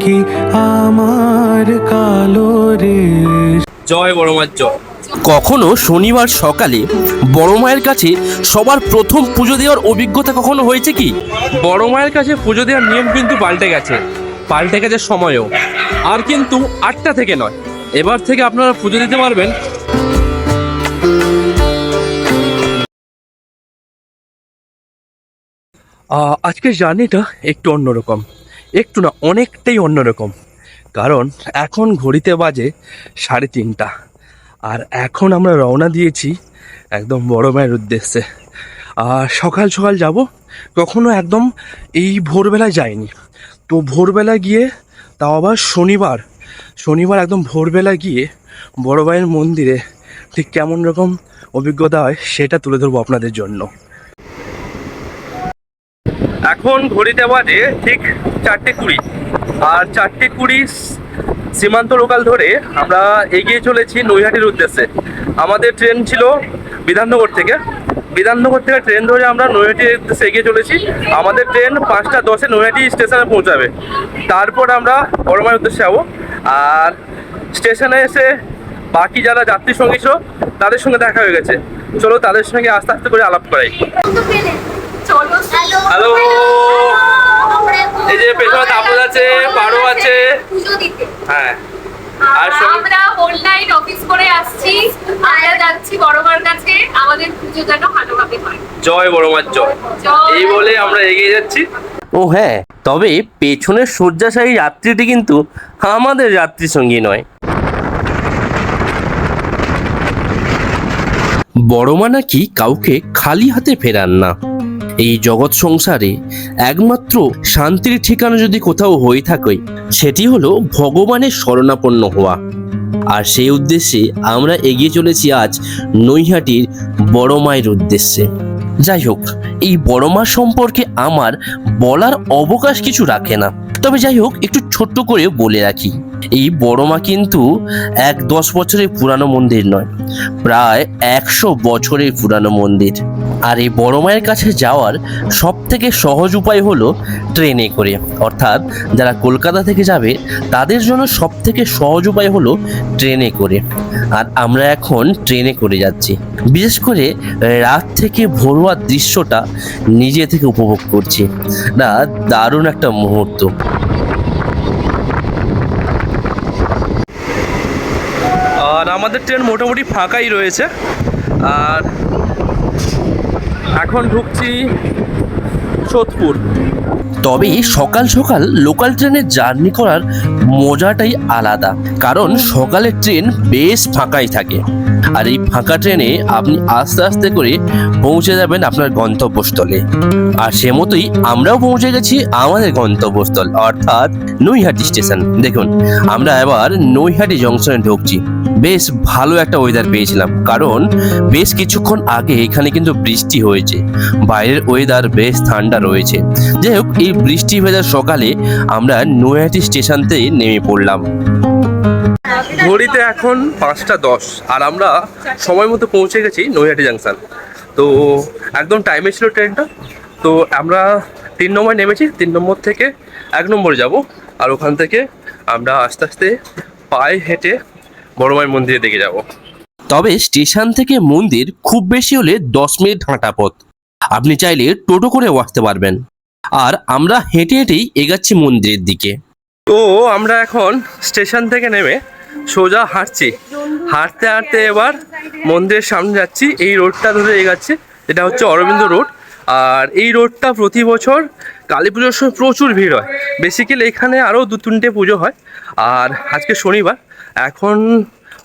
কি আমার কালো রে জয় বড় মার জয়। কখনো শনিবার সকালে বড় মায়ের কাছে সবার প্রথম পুজো দেওয়ার অভিজ্ঞতা কখনো হয়েছে কি? বড় মায়ের কাছে পুজো দেওয়ার নিয়ম কিন্তু পাল্টে গেছে। পাল্টে গেছে সময়ও। আর কিন্তু আটটা থেকে নয়। এবার থেকে আপনারা পুজো দিতে পারবেন আজকের জার্নিটা একটু অন্যরকম। একটু না, অনেকটাই অন্যরকম। কারণ এখন ঘড়িতে বাজে সাড়ে তিনটা। আর এখন আমরা রওনা দিয়েছি একদম বড় মায়ের উদ্দেশ্যে। আর সকাল সকাল যাব, কখনো একদম এই ভোরবেলায় যাইনি। তো ভোরবেলা গিয়ে, তাও আবার শনিবার। শনিবার একদম ভোরবেলা গিয়ে বড় মায়ের মন্দিরে ঠিক কেমন রকম অভিজ্ঞতা হয় সেটা তুলে ধরবো আপনাদের জন্য। এখন ঘড়িতে বাজে ঠিক চারটে কুড়ি। আর চারটে কুড়ি সীমান্ত লোকাল ধরে আমরা এগিয়ে চলেছি নৈহাটির উদ্দেশ্যে। আমাদের ট্রেন ছিল বিধাননগর থেকে। বিধাননগর থেকে ট্রেন ধরে আমরা নৈহাটির উদ্দেশ্যে এগিয়ে চলেছি। আমাদের ট্রেন পাঁচটা দশে নৈহাটি স্টেশনে পৌঁছাবে। তারপর আমরা বড়মায়ের উদ্দেশ্যে যাব। আর স্টেশনে এসে বাকি যারা যাত্রী সঙ্গী ছিল তাদের সঙ্গে দেখা হয়ে গেছে। চলো তাদের সঙ্গে আস্তে আস্তে করে আলাপ করাই। হ্যালো এই যে পেছনে তাপস আছে পারো আছে। হ্যাঁ। আর আমরা হোল নাইট অফিস করে আসছি। আমরা যাচ্ছি বড়মার কাছে। আমাদের পুজো যেন ভালোভাবে হয়। জয় বড় মার জয়। জয়। এই বলে আমরা এগিয়ে যাচ্ছি। ও হ্যাঁ তবে পেছনের শয্যাশায়ী যাত্রীটি কিন্তু আমাদের যাত্রী সঙ্গী নয়। বড় মা নাকি কাউকে খালি হাতে ফেরান না। এই জগৎ সংসারে একমাত্র শান্তির ঠিকানা যদি কোথাও হয়ে থাকে, সেটি হলো ভগবানের শরণাপন্ন হওয়া। আর সেই উদ্দেশ্যে আমরা এগিয়ে চলেছি আজ নৈহাটির বড় মায়ের উদ্দেশ্যে। যাই হোক, এই বড় মা সম্পর্কে আমার বলার অবকাশ কিছু রাখে না। তবে যাই হোক, একটু ছোট্ট করে বলে রাখি, এই বড় মা কিন্তু এক দশ বছরের পুরানো মন্দির নয়, প্রায় একশো বছরের পুরানো মন্দির। আর এই বড় মায়ের কাছে যাওয়ার সব থেকে সহজ উপায় হলো ট্রেনে করে। অর্থাৎ যারা কলকাতা থেকে যাবে, তাদের জন্য সব থেকে সহজ উপায় হলো ট্রেনে করে। আর আমরা এখন ট্রেনে করে যাচ্ছি। বিশেষ করে রাত থেকে ভোরুয়ার দৃশ্যটা নিজে থেকে উপভোগ করছি। না, দারুণ একটা মুহূর্ত। আর আমাদের ট্রেন মোটামুটি ফাঁকাই রয়েছে। আর এখন ঢুকছি সোদপুর। তবে সকাল সকাল লোকাল ট্রেনে জার্নি করার মজাটাই আলাদা, কারণ সকালের ট্রেন বেশ ফাঁকাই থাকে। আর এই ফাঁকা ট্রেনে আপনি আস্তে আস্তে করে পৌঁছে যাবেন আপনার গন্তব্যস্থলে। আর সে মতোই আমরাও পৌঁছে গেছি আমাদের গন্তব্যস্থল, অর্থাৎ নৈহাটি স্টেশন। দেখুন, আমরা এবার নৈহাটি জংশনে ঢুকছি। বেশ ভালো একটা ওয়েদার পেয়েছিলাম। কারণ বেশ কিছুক্ষণ আগে এখানে কিন্তু বৃষ্টি হয়েছে। বাইরের ওয়েদার বেশ ঠান্ডা রয়েছে। যাই হোক, এই বৃষ্টি ভেজার সকালে আমরা নৈহাটি স্টেশনতে নেমে পড়লাম। ঘড়িতে এখন পাঁচটা দশ, আর আমরা সময় মতো পৌঁছে গেছি নৈহাটি জাংশন তো একদম টাইমে ছিল ট্রেনটা তো আমরা তিন নম্বর নেমেছি, তিন নম্বর থেকে এক নম্বরে যাব। আর ওখান থেকে আমরা আস্তে আস্তে পায়ে হেঁটে বড় মায়ের মন্দিরের দিকে যাব। তবে স্টেশন থেকে মন্দির খুব বেশি হলে দশ মিনিট হাঁটা পথ। আপনি চাইলে টোটো করেও আসতে পারবেন। আর আমরা হেঁটে হেঁটেই এগাচ্ছি মন্দিরের দিকে। তো আমরা এখন স্টেশন থেকে নেমে সোজা হাঁটছি। হাঁটতে হাঁটতে এবার মন্দিরের সামনে যাচ্ছি। এই রোডটা ধরে এগাচ্ছি এটা হচ্ছে অরবিন্দ রোড। আর এই রোডটা প্রতি বছর কালী পুজোর সময় প্রচুর ভিড় হয়। বেসিক্যালি এখানে আরও দু তিনটে পুজো হয়। আর আজকে শনিবার এখন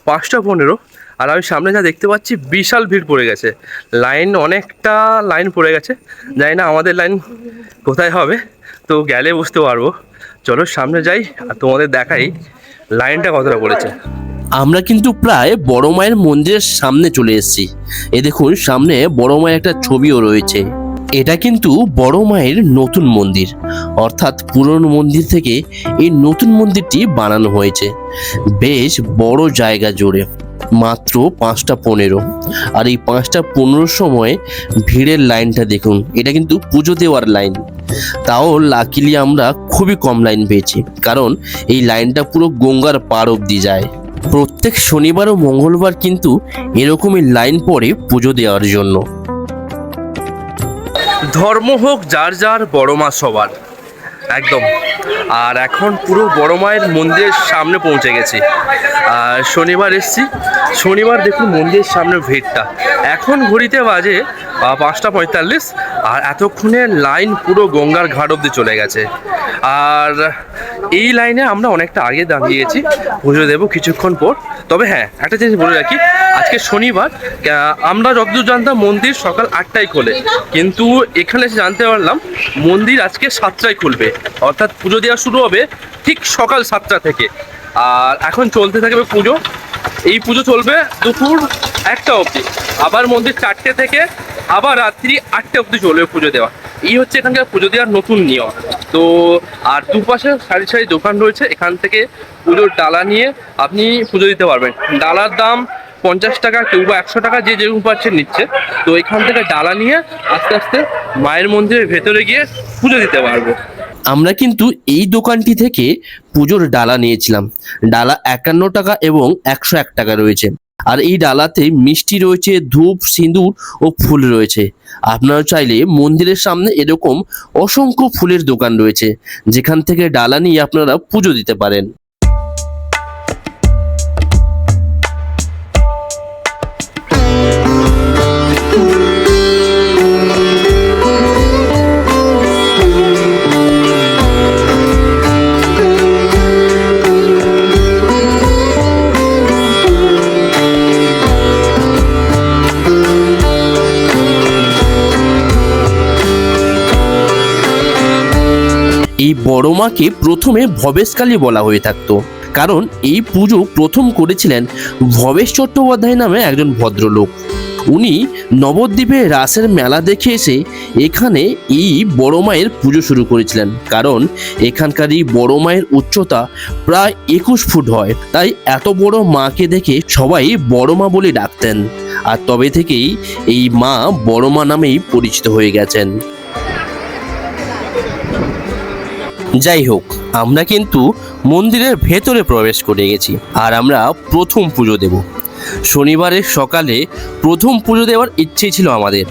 পাঁচটা পনেরো, আর আমি সামনে যা দেখতে পাচ্ছি, বিশাল ভিড় পড়ে গেছে। লাইন অনেকটা লাইন পড়ে গেছে। জানি না আমাদের লাইন কোথায় হবে, তো গেলে বুঝতে পারব। চলো সামনে যাই, আর তোমাদের দেখাই লাইনটা কতটা পড়েছে। আমরা কিন্তু প্রায় বড় মায়ের মন্দিরের সামনে চলে এসেছি। এ দেখুন, সামনে বড় মায়ের একটা ছবিও রয়েছে। এটা কিন্তু বড় মায়ের নতুন মন্দির। অর্থাৎ পুরনো মন্দির থেকে এই নতুন মন্দিরটি বানানো হয়েছে। বেশ বড় জায়গা জুড়ে, মাত্র পাঁচটা পনেরো। আর এই পাঁচটা পনেরোর সময় ভিড়ের লাইনটা দেখুন, এটা কিন্তু পুজো দেওয়ার লাইন। তাও লাকিলি আমরা খুবই কম লাইন পেয়েছি, কারণ এই লাইনটা পুরো গঙ্গার পার অব্দি যায়। প্রত্যেক শনিবার ও মঙ্গলবার কিন্তু এরকমই লাইন পড়ে পুজো দেওয়ার জন্য। ধর্ম হোক, যার যার বড় মা সবার। একদম। আর এখন পুরো বড় মায়ের মন্দিরের সামনে পৌঁছে গেছি। আর শনিবার এসছি। শনিবার দেখুন মন্দিরের সামনে ভিড়টা। এখন ঘড়িতে বাজে পাঁচটা পঁয়তাল্লিশ। আর এতক্ষণে লাইন পুরো গঙ্গার ঘাট অব্দি চলে গেছে। আর এই লাইনে আমরা অনেকটা আগে দাঁড়িয়েছি, পুজো দেবো কিছুক্ষণ পর। তবে হ্যাঁ একটা জিনিস বলে রাখি, আজকে শনিবার আমরা যতদূর জানতাম মন্দির সকাল আটটায় খোলে। কিন্তু এখানে এসে জানতে পারলাম, মন্দির আজকে সাতটায় খুলবে। অর্থাৎ পুজো দেওয়া শুরু হবে ঠিক সকাল সাতটা থেকে। আর এখন চলতে থাকবে পুজো। এই পুজো চলবে দুপুর একটা অবধি। আবার মন্দির চারটে থেকে আবার রাত্রি আটটা অবধি চলবে পুজো দেওয়া। এই হচ্ছে এখানকার পুজো দেওয়ার নতুন নিয়ম। তো, আর দুপাশে সারি সারি দোকান রয়েছে, এখান থেকে পুজোর ডালা নিয়ে আপনি পুজো দিতে পারবেন। ডালার দাম পঞ্চাশ টাকা কেউ বা একশো টাকা যে যেরকম পাচ্ছে নিচ্ছে। তো এখান থেকে ডালা নিয়ে আস্তে আস্তে মায়ের মন্দিরের ভেতরে গিয়ে পুজো দিতে পারব। আমরা কিন্তু এই দোকানটি থেকে পুজোর ডালা নিয়েছিলাম। ডালা একান্ন টাকা এবং একশো এক টাকা রয়েছে। আর এই ডালাতে মিষ্টি রয়েছে, ধূপ, সিঁদুর ও ফুল রয়েছে। আপনারা চাইলে মন্দিরের সামনে এরকম অসংখ্য ফুলের দোকান রয়েছে, যেখান থেকে ডালা নিয়ে আপনারা পুজো দিতে পারেন। এই বড় মাকে প্রথমে ভবেশকালী বলা হয়ে থাকতো। কারণ এই পুজো প্রথম করেছিলেন ভবেশ চট্টোপাধ্যায় নামে একজন ভদ্রলোক। উনি নবদ্বীপে রাসের মেলা দেখে এসে এখানে এই বড় মায়ের পুজো শুরু করেছিলেন। কারণ এখানকার এই বড় মায়ের উচ্চতা প্রায় একুশ ফুট হয়। তাই এত বড় মাকে দেখে সবাই বড় মা বলে ডাকতেন। আর তবে থেকেই এই মা বড় মা নামেই পরিচিত হয়ে গেছেন। যাই হোক আমরা কিন্তু মন্দিরের ভেতরে প্রবেশ করে গেছি আর আমরা প্রথম পুজো দেব। শনিবারের সকালে প্রথম পুজো দেওয়ার ইচ্ছেই ছিল আমাদের।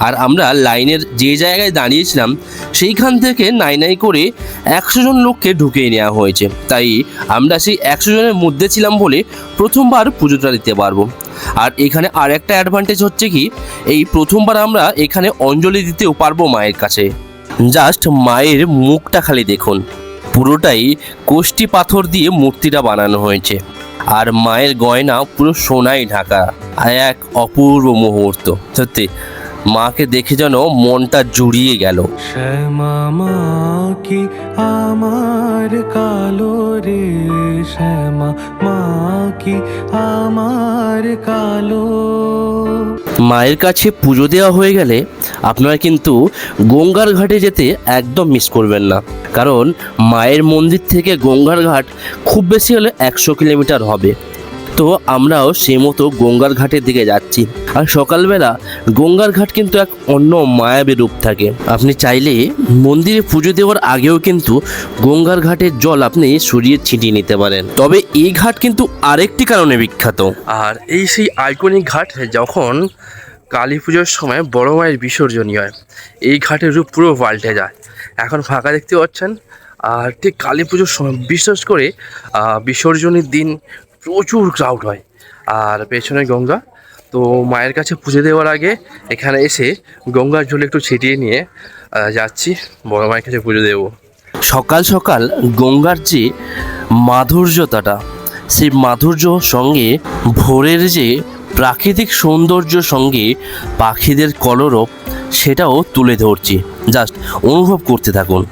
আর আমরা লাইনের যে জায়গায় দাঁড়িয়েছিলাম, সেইখান থেকে নাই নাই করে একশো জন লোককে ঢুকিয়ে নেওয়া হয়েছে। তাই আমরা সেই একশো জনের মধ্যে ছিলাম বলে প্রথমবার পুজোটা দিতে পারব। আর এখানে আর একটা অ্যাডভান্টেজ হচ্ছে কি, এই প্রথমবার আমরা এখানে অঞ্জলি দিতেও পারব মায়ের কাছে। জাস্ট মায়ের মুখটা খালি দেখুন। পুরোটাই কোষ্টি পাথর দিয়ে মূর্তিটা বানানো হয়েছে। আর মায়ের গয়না পুরো সোনায় ঢাকা। আর এক অপূর্ব মুহূর্ত। সত্যি মাকে দেখে যেন মনটা জুড়িয়ে গেল। কি আমার কালো রে? শ্যামা মা কি আমার কালো? মায়ের কাছে পুজো দেওয়া হয়ে গেলে আপনারা কিন্তু গঙ্গার ঘাটে যেতে একদম মিস করবেন না। কারণ মায়ের মন্দির থেকে গঙ্গার ঘাট খুব বেশি হলে একশো কিলোমিটার হবে। তো আমরাও সেই মতো গঙ্গার ঘাটের দিকে যাচ্ছি। আর সকালবেলা গঙ্গার ঘাট কিন্তু এক অন্য মায়াবী রূপ থাকে। আপনি চাইলে মন্দিরে পুজো দেওয়ার আগেও কিন্তু গঙ্গার ঘাটের জল আপনি সরিয়ে ছিটিয়ে নিতে পারেন। তবে এই ঘাট কিন্তু আরেকটি কারণে বিখ্যাত। আর এই সেই আইকনিক ঘাট যখন কালী পুজোর সময় বড় মায়ের বিসর্জনী হয়, এই ঘাটের রূপ পুরো পাল্টে যায়। এখন ফাঁকা দেখতে পাচ্ছেন, আর ঠিক কালী পুজোর সময় বিশেষ করে বিসর্জনীর দিন প্রচুর ক্রাউড হয়। আর পেছনে গঙ্গা। তো মায়ের কাছে পুজো দেওয়ার আগে এখানে এসে গঙ্গার জল একটু ছিটিয়ে নিয়ে যাচ্ছি। বড় মায়ের কাছে পুজো দেবো। সকাল সকাল গঙ্গার যে মাধুর্যতাটা, সেই মাধুর্য সঙ্গে ভোরের যে প্রাকৃতিক সৌন্দর্য সঙ্গে পাখিদের কলরব, সেটাও তুলে ধরছি। জাস্ট অনুভব করতে থাকুন।